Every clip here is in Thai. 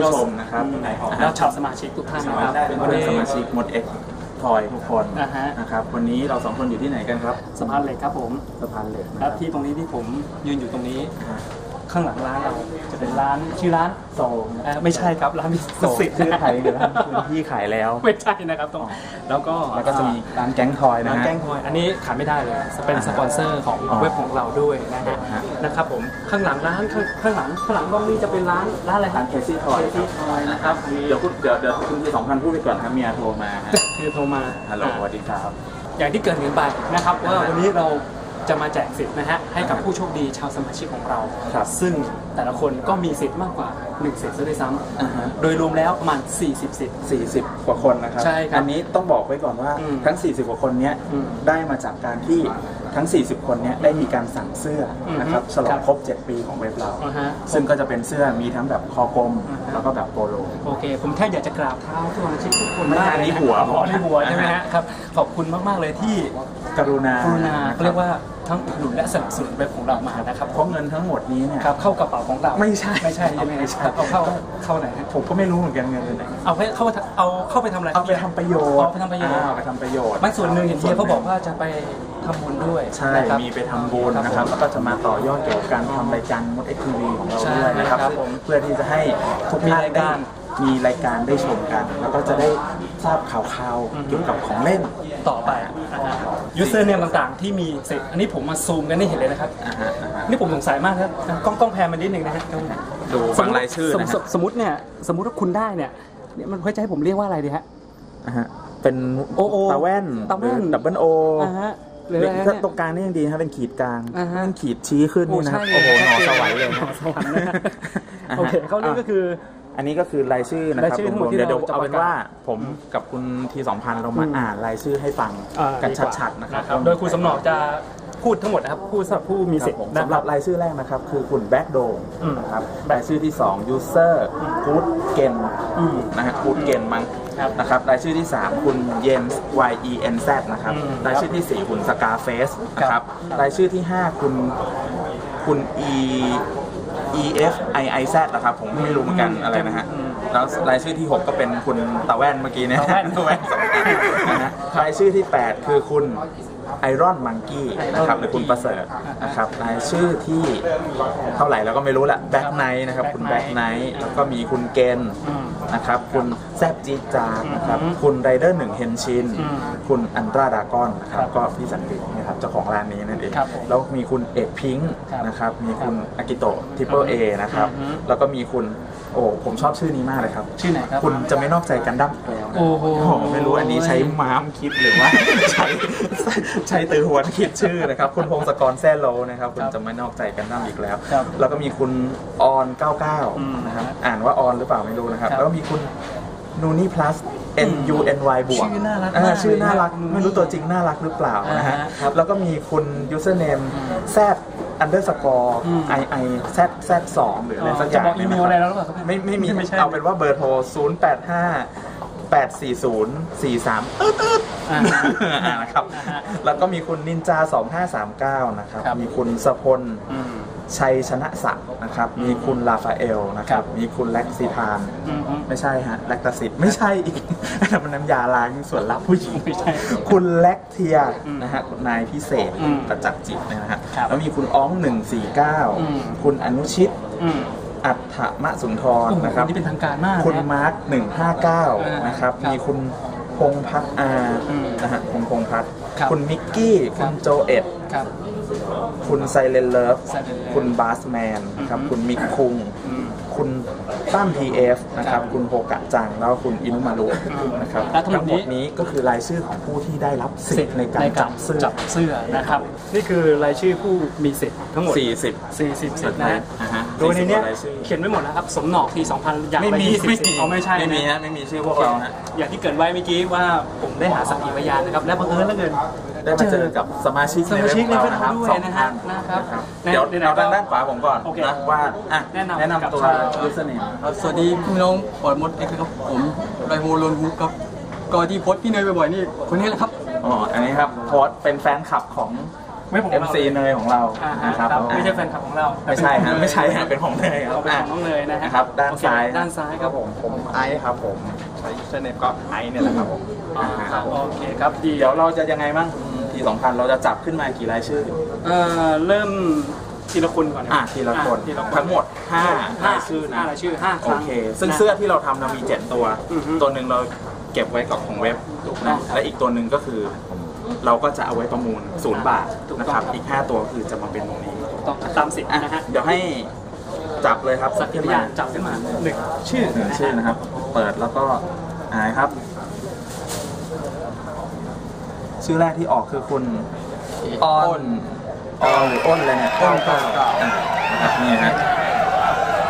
ผู้ชมนะครับแล้วชาวสมาชิกทุกท่านนะครับเป็นวันเพื่อนนี้สมาชิกหมดเอ็กทอยทุกคนอ่าฮะนะครับวันนี้เราสองคนอยู่ที่ไหนกันครับสะพานเหล็กครับผมสะพานเหล็กนะคครัรับบที่ตรงนี้ที่ผมยืนอยู่ตรงนี้อ่า ข้างหลังร้านเราจะเป็นร้านชื่อร้านโซลนะเอ่อไม่ใช่ครับร้านพิโซลสิทธิ์ชื่อไทยเลยนะพื้นที่ขายแล้ว ไม่ใช่นะครับตรงแล้วก็แล้วก็จะมีร้านแก๊งทอยนะร้านฮะ แกล้งทอยอันนี้ขาดไม่ได้เลยเป็นสปอนเซอร์ของอ๋อเว็บของเราด้วยนะฮะฮะนะครับผมข้างหลังร้านข้างข้างหลังข้างหลังกล้องนี่จะเป็นร้านร้านอะไรคร้ารับนเคซี่ทอยที่ทอยนะครับมีเดี๋ยวคุณเดี๋ยวเดี๋ยวคุณที่สองพันพูดไปก่อนครับเมียโทรมาฮะคือโทรมาฮัลโหลสวัสดีครับ อย่างที่เกริดกันไปนะครับว่าวันนี้เรา จะมาแจกสิทธิ์นะฮะให้กับผู้โชคดีชาวสมาชิกของเรา ครับซึ่งแต่ละคนก็มีสิทธิ์มากกว่า1สิทธิ์ซะด้วยซ้อ่าฮะำโดยรวมแล้วประมาณ 40 สิทธิ์ 40 กว่าคนนะครับ ใช่ครับอันนี้ต้องบอกไว้ก่อนว่าอืมทั้ง 40 กว่าคนเนี้ยอืมได้มาจากการที่ทั้ง 40 คนเนี้ยได้มีการสั่งเสื้ออมนะครับฉลอครังบครบ 7 ปีของเว็บเรา อ่าฮะซึ่งก็จะเป็นเสื้อมีทั้งแบบคอกลมอ่าฮะ แล้วก็แบบโปโล โอเค ผมแค่อยากจะกราบเท้าสมาชิกทุกคนไม่มากอันนี้เลยะหัวอ๋อในหัวใช่ไหมฮะครับ ขอบคุณมาก ๆ เลยที่ กรุณากรุณาเรียกว่าทั้งอุดหนุนและสนับสนุนเว็บของเรามานะครับเพราะเงินทั้งหมดนี้เนี่ยครับเข้ากระเป๋าของเราไม่ใช่ไม่ใช่ใช่ไหมไม่ใช่ครับเอาเข้าเข้าไหนฮะผมก็ไม่รู้เหมือนกันเงินเป็นไหนเอาไปเข้าไปเอาเข้าไปทำอะไรเอาไปทำประโยชน์เอาไปทำประโยชน์อ่าเอาไปทำประโยชน์ไม่ส่วนหนึ่งเห็นเฮียเขาบอกว่าจะไปทำบุญด้วยใช่นะครับมีไปทำบุญนะครับแล้วก็จะมาต่อยอดเกี่ยวกับการทำรายการมดเอ็กซ์ทีวีของเราใช่ด้วยนะครับครับผมเพื่อที่จะให้ทุกมีท่านรายได้การมีรายการได้ชมกัน แล้วก็จะได้ ทราบข่าวอือฮึๆเกี่ยวกับของเล่น ต่อไปยูเซอร์เนี่ยต่างๆ ที่มีสิทธิ์อันนี้ผมมาซูมกันให้เห็นเลยนะครับอ่าฮะอ่าฮะนี่ผมสงสัยมากครับกล้องกล้องแพนมานิดนึงนะฮะดูฟังรายชื่อสมนะมุฮะติสมมติเนี่ยสมมติว่าคุณได้เนี่ยเนี่ยมันเขาจะให้ผมเรียกว่าอะไรดีฮะอ่าฮะเป็นโอโอตาแว่นตาแว่นดับเบิลโออ่าฮะหรืออะไรฮะถ้าเนี่ยตรงกลางนี่ยังดีนะครับเป็นขีดกลางอ่าฮะเป็นขีดชี้ขึ้นนี่นะครับโอ้โอ้โหใช่หนอเลยสวัยเลยหนนะอสวรรค์นะฮะอ่าฮะโอเคเขาเรียกก็คือ อันนี้ก็คือรายชื่อนะครารับยชื่อทั้งหมดรวมๆที่เดี๋ยวเดี๋ยวเราจะเอาเป็นประกาศว่าผมกับคุณทีสองพันเรามาอืมอ่านรายชื่อให้ฟังอ่ากันดีกว่า ชัดๆนะครับโดยคุณสำนอกจะพูดทั้งหมดนะครับพูดสำหรับผู้มีครัสิบทธิ์ผมนะสำคหรัรับ บรายชื่อแรกนะครับ คือคุณแบ็กโดงอืมนะครับรายชื่อที่ 2 user good เกนอืมนะฮะ good เกนมั้งครับนะครับรายชื่อที่ 3 คุณเยนส์ y e n z นะครับอืมรายชื่อที่4 คุณสกาเฟสนะครับรายชื่อที่ 5 คุณคุณ e e f i i z นะครับ ผมไม่รู้เหมือนกันอะไรนะฮะอืมแล้วรายชื่อที่ 6 ก็เป็นคุณตาแว่นเมื่อกี้เนี่ยตาแว่นตาแว่นสองอันนะฮะรายชื่อที่ 8 คือคุณ ไอรอนมังกี้นะครับหรือคุณประเสริฐนะครับรายชื่อที่เท่าไหร่แล้วก็ไม่รู้ละแบ็คไนท์นะครับคุณแบ็คไนท์แล้วก็มีคุณเกนอืมนะครับคุณแซบจีดจานนะครับอืมคุณไรเดอร์หนึ่งเฮนชินอืมคุณอันตราดากอนนะครัครับบก็พี่สันตินะครับเจ้าของร้านนี้นั่นเองครับผมแล้วมีคุณเอกพิงค์ครับนะครับมีคุณครับอากิโตะทิปเปิลเอนะครับอืมแล้วก็มีคุณโอ้ผมชอบชื่อนี้มากเลยครับ ชื่อไหนครับ คุณจะไม่นอกใจกันดั้มอีกแล้วนะโอ้โหโอ้โหไม่รู้อันนี้ใช้ม้ามคิดหรือว่าใช้ใช้ตือหวนคิดชื่อนะครับ คุณพงศกรแซ่โลนะครับคุณครับจะไม่นอกใจกันดั้มอีกแล้ว ครับแล้วก็มีคุณออน อืม99 นะครับ อ่านว่าออนหรือเปล่าไม่รู้นะครับ ครับแล้วก็มีคุณนูนี่ plus n u n y บวกชื่อน่ารักอ่มากชื่อน่ารัก เลยนะไม่รู้ตัวจริงน่ารักหรือเปล่านะฮะ อ่าฮะครับแล้วก็มีคุณ username z underscore อืม i i z z 2หรืออะไรสักอจะย่างบอกอีเมลอะไรแล้วหรือเปล่าครับไม่ไม่มีไม่ใช่ เอาเป็นว่าเบอร์โทร 0 8 5 8 4 0 4 3อึ๊ดอึ๊ดอ่าอ่านะครับ อ่าฮะแล้วก็มีคุณนินจา 2539 นะครับ ครับ มีคุณสพล อืม ชัยชนะศักดิ์นะครับ มีคุณลาฟาเอลนะคครัรับบมีคุณแล็กซิทาน อืมอืม ไม่ใช่ฮะแลคตาซิตไม่ใช่อีกอันนั้นมันน้ำยาล้างส่วนลับผู้หญิงไม่ใช่คุณแล็กเทียอืมนะฮะนายพิเศษอืมประจักษ์จิตนะฮะครับแล้วมีคุณอ้องอืม149คุณอนุชิต อืม อัฏฐมสุนทรโอ้โหนะครับนี่เป็นทางการมาก คุณนะมาร์ค159นะครับครับ มีคุณพงพัฒน์อาอืมนะฮะคุณพงพัฒน์ครับคุณมิกกี้คคุรัณบโจเอ็ดครับคุณไซเลนเลิฟ Silent Love คุณบาสแมนนะครับอืมคุณมิกคุงอืมคุณตั้มพีเอฟนะครับครับคุณโฮกะจัง แล้วก็คุณอินุมารุอืมนะครับและทั้งหมดนี้นี้ก็คือรายชื่อของผู้ที่ได้รับสิทธิ์ในการจับเสื้อจับเสื้อนะครับ นี่คือรายชื่อผู้มีสิทธิ์ทั้งหมด 40 40สิทธิ์นะฮะอ่าฮะ โดยในเนี้ย40รายชื่อเขียนไว้หมดแล้วครับ สมหนอกที2,000 อย่างไม่ละมี20สิทธิ์เอาไม่ใช่ไม่มีนะฮะไม่มีชื่อพวกเราฮะอย่างที่เกริดไว้เมื่อกี้ว่าผมได้หาสักขีพยานนะครับ และบังเอิญเหลือเกินได้มาเจอกับสมาชิกสมาชิกในเว็บเราด้วยสองนะท่าฮะนะครับเดี๋ยวในในเราด้านด้านขวาผมก่อนโอเคนะว่าอะแนะนำแนะนำกับตัวชาวยูสเนมครับสวัสดีพี่น้องปอดมดเอ็กซ์ครับผมไรโมโลนฮุกครับก็ที่โพสต์พี่เนยบ่อยๆนี่คนนี้แหละครับอ๋ออันนี้ครับโพสต์เป็นแฟนคลับของ เว็บของเรา MC เนยของเราอ่าฮะนะครับครับไม่ใช่แฟนคลับของเราไม่ใช่ฮะไม่ใช่ฮะเป็นของเนยครับเอาเป็นของน้องเนยนะฮะครับด้านโอเคซ้ายด้านซ้ายครับผมผมไอซ์ครับผมใช้ยูเซอร์เนมก็ไอซ์เนี่ยแหละครับผมอ่าครับโอเคครับดี เดี๋ยวเราจะยังไงบ้างทีสองพันเราจะจับขึ้นมากี่รายชื่อ เอ่อเริ่มทีละคนก่อนนอะทีละคนอ่ทีละคนทั้งหมด5ห้ารายชื่อนะห้ารายชื่อห้าคโอรั้ง เค ซึ่งนะเสื้อที่เราทำเรามี7ตัว อือฮึตัวหนึ่งเราเก็บไว้กับของเว็บถูกต้องนะและอีกตัวหนึ่งก็คือ เราก็จะเอาไว้ประมูลศูนย์บาทถูกต้องนะครับ อีก 5 ตัวคือจะมาเป็นตรงนี้ต้องตามสิทธิ์อะนะฮะเดี๋ยวให้จับเลยครับสักขีพยานจับขึ้นมาหนึ่งชื่อหนึ่งชื่อนะครับ เปิดแล้วก็หายครับ ชื่อแรกที่ออกคือคุณอ้อนอ้อนหรืออ้นเลยเนี่ยอ้นเก้าเก้าอะนะครับนี่ฮะ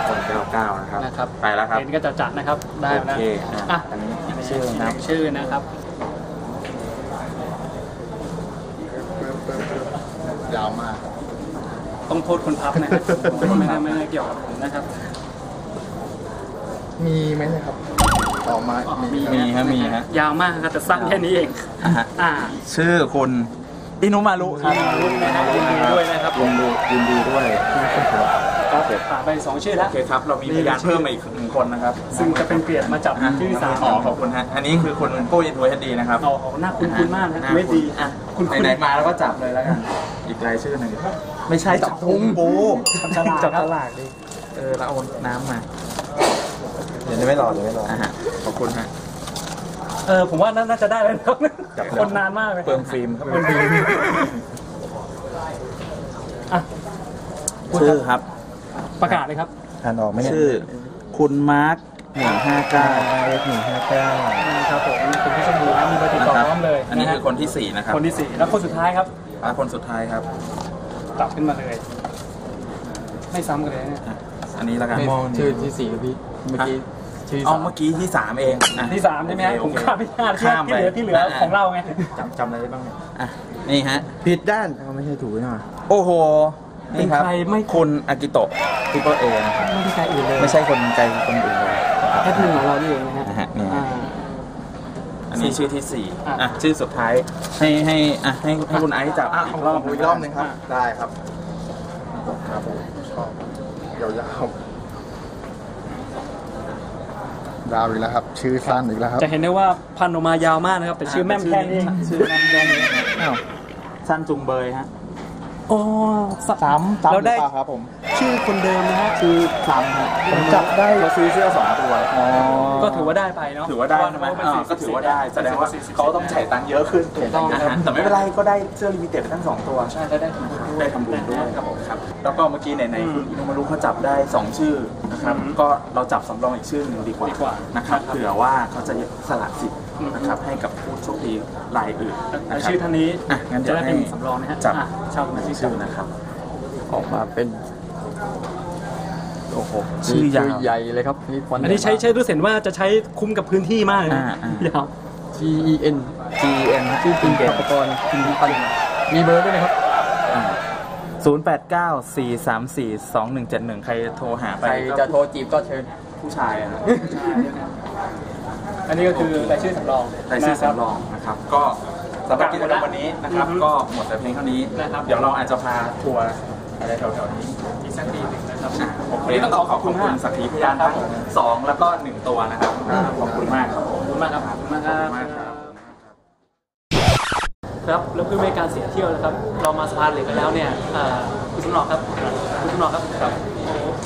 คนเก้าเก้านะครับนะครับ ไปแล้วครับเห็นก็จะจัดนะครับ ได้โอนะเคอะอะอันนี้ชื่อนะครับชื่อนะครับ ยาวมาก ต้องโทษคนพับนะฮะไม่ได้ไม่ได้เกี่ยวกับผมนะครับ มีไหมเนะครับต่อมาอ๋อมีมีฮะมีฮะ ยาวมากครับแต่สั้นแค่นี้เองอะฮะอ่าชื่อคุณ อินุมารุครับอินุมารุนะฮะยินดีด้วยนะครับยินดียินดีด้วยครับครับผ่านไปสองชื่อแล้วโอเคครับเรามีพยานเพิ่มมาอีกหนึ่งคนนะครับ ซึ่งจะเป็นเปลี่ยนมาจับชื่อที่สามอ๋อขอบคุณฮะอันนี้คือคุณปุ้ยทูเฮดดีนะครับอ๋อหน้าคุ้นๆมากนะหน้าไม่ดีอะคุณคุณไหนๆมาแล้วก็จับเลยแล้วกันอีกรายชื่อหนึ่งไม่ใช่จับพุงปูจับฉลากจับครับฉลากดิเออแล้วเอาน้ำมาเดี๋ยวไม่รอเดี๋ยวไม่รออะฮะขอบคุณฮะ เออผมว่าน่าจะได้แล้วนะครับจับคนนานมากเลยเปลืองฟิล์มครับเปลืองฟิล์มอะชื่อครับประกาศเลยครับทานออกไหมเนี่ยชื่อ คุณมาร์คหนึ่งห้าเก้าเอฟหนึ่งห้าเก้าครับผมคุณผู้ชมดูนะมีเบอร์ติดต่อพร้อมเลยอันนี้ะฮะคือคนที่สี่นะครับคนที่สี่แล้วคนสุดท้ายครับอะคนสุดท้ายครับตับขึ้นมาเลย ไม่ซ้ำกันเลยเนี่ยอะอันนี้แล้วกันชื่อที่สี่พี่เมื่อกี้ ชื่อเอาสามเมื่อกี้ที่สามเองอะที่สามใช่ไหมฮะโอผมเคข้ามไม่พลาดข้ามที่เหลือไปที่เหลืออะของเราไง จำจำอะไรได้บ้างเนี่ยอะนี่ฮะ ผิดด้านเอาไม่ใช่ถูกใช่ไหมโอ้โหเป็นครับใครไม่คุณอากิโตะทิปเปอร์เอนะครับไม่ใช่ใครอื่นเลยไม่ใช่คนไกลคนอื่นเลยแค่หนึ่งของเรานี่เองนะฮะนะฮะนี่อ่าอันนี้ชื่อที่สี่อะ อะชื่อสุดท้ายให้ให้อะให้ให้คุณไอซ์จับอะอีอีกกรรออบบอีกรอบหนึ่งครับ ได้ครับครับผมชอบยาวๆ ดาวอีกแล้วครับ ชื่อสั้นอีกแล้วครับ จะเห็นได้ว่าพันออกมายาวมากนะครับแต่ชื่อแม่มแค่นี้เองชื่อแม่มแค่นี้เองอ้าวสั้นจุงเบยฮะอ๋อสามซ้ำเราได้หรือเปล่าครับผม ชื่อคนเดิมนะฮะชื่อซ้ำฮะผมจับได้เราซื้อเสื้อสองตัวอ๋อก็ถือว่าได้ไปเนาะถือว่าได้ใช่ไหมเพระอ่าก็ถือว่าได้ แสดงว่าเขาต้องจ่ายตังค์เยอะขึ้นถูกต้องนะครัฮะบแต่ไม่เป็นไรก็ได้เสื้อลิมิเต็ดไปทั้งสองตัว ใช่แล้วได้ทำบุญด้วยได้ทำบุญด้วยครับผมครับ แล้วก็เมื่อกี้ไหนอืมๆคุณอินุมารุเขาจับได้2ชื่อนะครับอืมก็เราจับสำรองอีกชื่อหนึ่งดีกว่าดีกว่านะครับครับเผื่อว่าเขาจะสละสิทธิ์อืมนะครับให้กับผู้โชคดีรายอื่นนะแล้วครับชื่อท่านนี้อะงั้นเดี๋จะยวได้ให้เป็นสำรองนะฮะจับ อะชาวมาชื่อชื่อนะครับ ออกมาเป็น โอ้โหชื่อยาว ใหญ่เลยครับนี่ฟอนต์อันนี้ใช้ใช้รู้เห็นว่าจะใช้คุ้มกับพื้นที่มากเลยนะอ่าอ่า ยาว T E N G N ชื่อคุณเก่งปัปกรณ์คุณพันธ์มีเบอร์ด้วยนะครับ ศูนย์แปดเก้าสี่สามสี่สองหนึ่งเจ็ดหนึ่งใครโทรหาไปใครจะโทรจีบก็เชิญ ผู้ชายอะนะอันนี้ก็คือรายชื่อสำรองรายชื่อนะครับสำรองนะครับ ก็สำหรับกิจกรรมวันนี้นะครับอือฮึก็หมดแต่เพียงเท่านี้ นะครับ เดี๋ยวเราอาจจะพาทัวร์ อะไรแถวๆนี้อีกสักทีหนึ่งนะครับอะโอเควันนี้ต้องขอขอบคุณขอบมากคุณสักขีพยานทั้งสองแล้วก็หนึ่งตัวนะครับขอบคุณมากครับขอบคุณมากครับขอบคุณมากคขรัอบบคุณมากครับครับแล้วเพื่อไม่ให้การเสียเที่ยวนะครับ เรามาสะพานเหล็กกันแล้วเนี่ยเอ่อคุณสมนอกครับคุณสมนอกครับครับ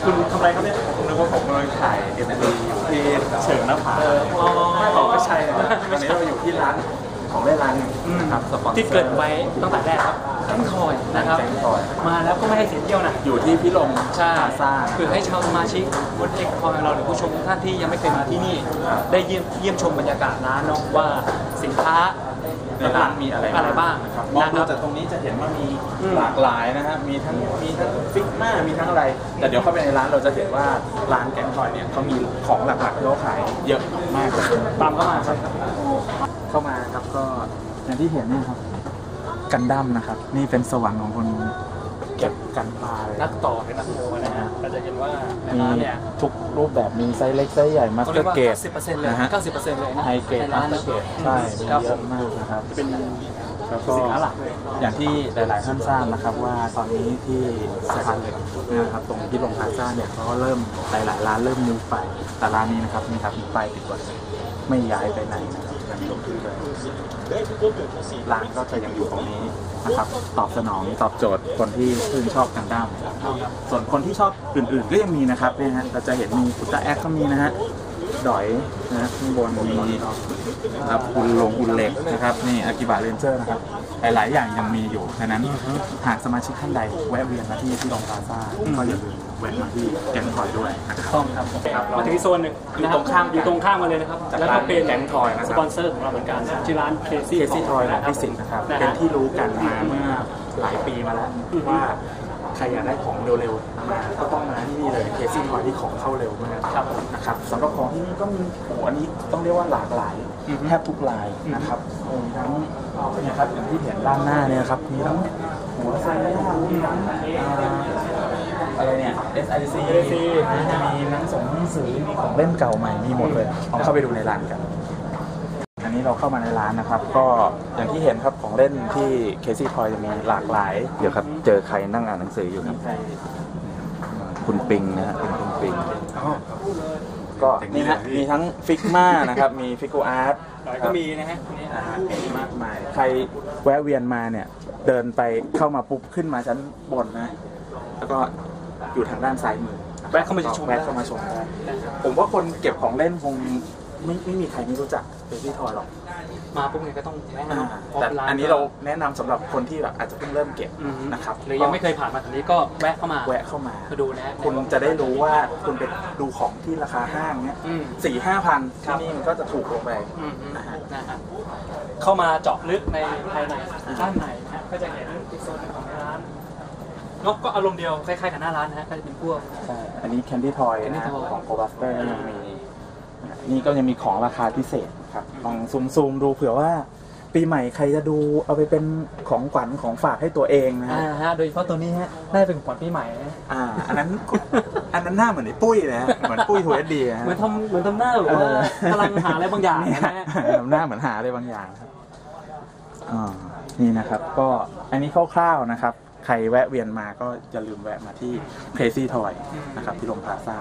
คุณทำอะไรครับเนี่ยผมนึกว่าผมกำลังถ่ายเอ็มวีอยู่ที่เฉิงหน้าผาเอออ๋อไม่บอกไม่ใช่นะวันนี้เราอยู่ที่ร้านของเล่นร้านหนึ่งนะครับสปอนเซอร์ที่เกิดไว้ตั้งแต่แรกครับ แจ้งคอยนะครับ แจ้งคอย มาแล้วก็ไม่ให้เสียเที่ยวนะ อยู่ที่พิลมใช่พลาซ่าคือให้ชาวสมาชิกบนเอกคอยของเราหรือผู้ชมทุกท่านที่ยังไม่เคยมาที่นี่ ครับได้เยี่ยมเยี่ยมชมบรรยากาศร้านเนาะว่าสินค้าในร้านมีอะไรอะไรบ้างนะครับมองนะคดูรับจากตรงนี้จะเห็นว่ามีอืมหลากหลายนะฮะมีทั้งมีทั้งฟิกมามีทั้งอะไร แต่เดี๋ยวเข้าไปในร้านเราจะเห็นว่าร้านแกงทอยเนี่ยเขามีของหลักๆที่เขาขายเยอะมากเลยตามเข้ามาครับ เข้ามาครับก็อย่างที่เห็นเนี่ยครับ กันดั้มนะครับ นี่เป็นสวรรค์ของคนเก็บกันปลาเลยนักต่อเป็นนักโมนะฮะเราจะเห็นว่าในมีร้านเนี่ยทุกรูปแบบมีไซส์เล็กไซส์ใหญ่มาสเขาเตเรีอยกร์ว่าเกต90%เลยนะฮะ 90%เลยนะไฮเกตในมาร้านสเตอนะ ร์เกตใช่มีครับ เยผอะมมากนะครับเป็นแล้วก็ สินค้าหลักเลย อย่างที่หลาย ๆ ท่านทราบนะครับว่าตอนนี้ที่สะพานเหล็กนะครับตรงที่ลงพลาซ่าเนี่ยเขาก็เริ่มหลาย ๆ ร้านเริ่มมูฟไปแต่ร้านนี้นะครับนี่ครับมีป้ายติดไว้ไม่ย้ายไปไหนนะครับยังลงที่เลย ร้านก็จะยังอยู่ตรงนี้นะครับ ตอบสนองตอบโจทย์คนที่ชื่นชอบกันด้ามส่วนคนที่ชอบอื่นๆก็ยังมีนะครับเนี่ยฮะเราจะเห็นมีฟุตาแอคก็มีนะฮะดอยนะฮะข้างบนมีนะครับอุนลงอุนเหล็กนะครับนี่อากิบะเรนเจอร์นะครับหลายๆอย่างยังมีอยู่ฉะนั้นหากสมาชิกท่านใดแวะเวียนมาที่ที่ลงพลาซ่าก็อย่าลืม แวะมาที่แกงทอยด้วยนะครับต้องครับมาถึงอีกโซนหนึ่งอยู่ตรงข้ามกันอยู่ตรงข้ามมาเลยนะครับจากแล้วก็เป็นร้านแก๊งทอยนะครับสปอนเซอร์ของเราเหมือนกันชื่อร้านเคซี่เคซี่ทอยของพี่สิงห์นะครับนะเป็นฮะ ที่รู้กันมาเมื่อหลายปีมาแล้วว่าใครอยากได้ของเร็วๆมาก็ต้องมาที่นี่เลยเคซี่ทอยที่ของเข้าเร็วมากครับนะครับสำหรับของที่นี่ก็มีโอ้โหอันนี้ต้องเรียกว่าหลากหลายอือฮึ แทบทุกลายนะครับมีทั้งเนี่ยครับอย่างที่เห็นด้านหน้าเนี่ยนะครับมีทั้งหัวไซย่างมีทั้งอ่า อะไรเนี่ย SIC นะมีหนังสงหนังสือมีของเล่นเก่าใหม่มีหมดเลยลองเข้าไปดูในร้านกัน อันนี้เราเข้ามาในร้านนะครับ ก็อย่างที่เห็นครับของเล่นที่เคซี่ทอยจะมีหลากหลายเดี๋ยวครับ เจอใครนั่งอ่านหนังสืออยู่ครับ คุณปิงนะฮะเป็นคุณปิง ก็นี่ฮะมีทั้งฟิกมานะครับ มีฟิกโกอาร์ตก็มีนะฮะนี่อ่ามีมากมาย ใครแวะเวียนมาเนี่ย เดินไปเข้ามาปุ๊บขึ้นมาชั้นบนนะ แล้วก็ อยู่ทางด้านซ้ายมือแวะเข้ามาชมแวะเข้ามาชมได้ผมว่าคนเก็บของเล่นคงไม่ไม่มีใครไม่รู้จักเบบี้ทอยหรอก มาปุ๊บเนี่ยก็ต้องแวะอ่ามาเพราะแต่ร้อันนี้เราแนะนำสำหรับคนที่แบบอาจจะเพิ่งเริ่มเก็บอืมนะครับหรือยังไม่เคยผ่านมาแถวนี้ก็แวะเข้ามา แวะเข้ามามาดูนะฮะคุณจะได้รู้ว่าคุณไปดูของที่ราคาห้างเนี้ยอืมสี่ห้าพันครัที่บนี่มันก็จะถูกลงไปอืมอืมนะฮะนะฮะเข้ามาเจาะลึกในภายในด้านในนะฮะก็จะเห็นอีกโซนหนึ่งของร้า นนกก็อารมณ์เดียวคล้ายๆกับหน้าร้านนะฮะก็จะเป็นพวก ใช่อันนี้ Candy Toy นะ Candy Toy ของ g o b u s t e r ยังมีนะนี่ก็ยังมีของราคาพิเศษครับลองซูมซูมๆดูเผื่อว่า ปีใหม่ใครจะดูเอาไปเป็นของขวัญของฝากให้ตัวเองนะอ่าฮะ ฮะโดยเฉพาะตัวนี้ฮะได้เป็นของขวัญปีใหม่นะอ่า อันนั้นอันนั้นหน้าเหมือนไอ้ปุ้ยนะฮะเหมือนปุ้ยทัวร์ดีนะฮะ เหมือนทำเหมือนทำหน้าแบบว่ากำลังหาอะไรบางอย่างเนี่ยนะฮะ ทำหน้าเหมือนหาอะไรบางอย่างครับอ่านี่นะครับ ก็อันนี้คร่าวๆนะครับ ใครแวะเวียนมาก็อย่าลืมแวะมาที่ Crazy Toy นะครับที่ลงพาซ่า